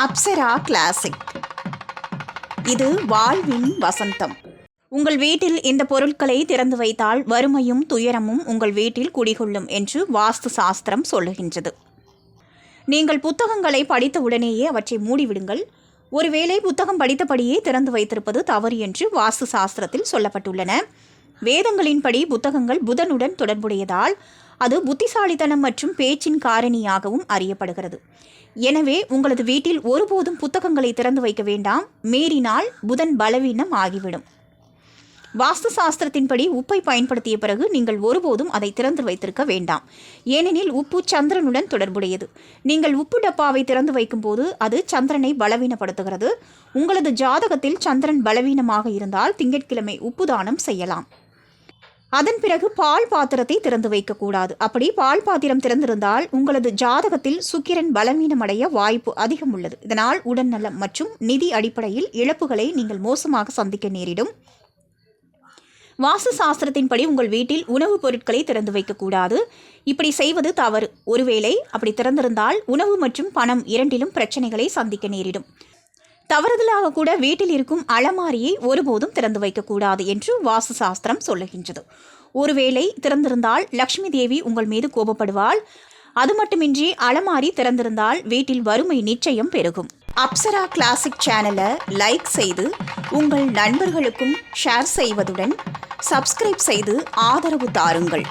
Apsara classic இது வாழ்வின் வசந்தம். உங்கள் வீட்டில் இந்த பொருட்களை திறந்து வைத்தால் வறுமையும் துயரமும் உங்கள் வீட்டில் குடிகொள்ளும் என்று வாஸ்து சாஸ்திரம் சொல்லுகின்றது. நீங்கள் புத்தகங்களை படித்த உடனேயே அவற்றை மூடிவிடுங்கள். ஒருவேளை புத்தகம் படித்தபடியே திறந்து வைத்திருப்பது தவறு என்று வாஸ்து சாஸ்திரத்தில் சொல்லப்பட்டுள்ளன. வேதங்களின்படி புத்தகங்கள் புதனுடன் தொடர்புடையதால் அது புத்திசாலித்தனம் மற்றும் பேச்சின் காரணியாகவும் அறியப்படுகிறது. எனவே உங்களது வீட்டில் ஒருபோதும் புத்தகங்களை திறந்து வைக்க வேண்டாம். மீறினால் புதன் பலவீனம் ஆகிவிடும். வாஸ்து சாஸ்திரத்தின்படி உப்பை பயன்படுத்திய பிறகு நீங்கள் ஒருபோதும் அதை திறந்து வைத்திருக்க வேண்டாம். ஏனெனில் உப்பு சந்திரனுடன் தொடர்புடையது. நீங்கள் உப்பு டப்பாவை திறந்து வைக்கும்போது அது சந்திரனை பலவீனப்படுத்துகிறது. உங்களது ஜாதகத்தில் சந்திரன் பலவீனமாக இருந்தால் திங்கட்கிழமை உப்பு தானம் செய்யலாம். அதன் பிறகு பால் பாத்திரத்தை திறந்து வைக்கக்கூடாது. அப்படி பால் பாத்திரம் திறந்திருந்தால் உங்களது ஜாதகத்தில் சுக்கிரன் பலவீனமடைய வாய்ப்பு அதிகம் உள்ளது. இதனால் உடல்நலம் மற்றும் நிதி அடிப்படையில் இழப்புகளை நீங்கள் மோசமாக சந்திக்க நேரிடும். வாஸ்து சாஸ்திரத்தின்படி உங்கள் வீட்டில் உணவுப் பொருட்களை திறந்து வைக்கக்கூடாது. இப்படி செய்வது தவறு. ஒருவேளை அப்படி திறந்திருந்தால் உணவு மற்றும் பணம் இரண்டிலும் பிரச்சனைகளை சந்திக்க நேரிடும். தவறுதலாக கூட வீட்டில் இருக்கும் அலமாரியை ஒருபோதும் திறந்து வைக்கக்கூடாது என்று வாஸ்து சாஸ்திரம் சொல்லுகின்றது. ஒருவேளை திறந்திருந்தால் லக்ஷ்மி தேவி உங்கள் மீது கோபப்படுவாள். அது மட்டுமின்றி அலமாரி திறந்திருந்தால் வீட்டில் வறுமை நிச்சயம் பெருகும். அப்சரா கிளாசிக் சேனலை லைக் செய்து உங்கள் நண்பர்களுக்கும் ஷேர் செய்வதுடன் சப்ஸ்கிரைப் செய்து ஆதரவு தாருங்கள்.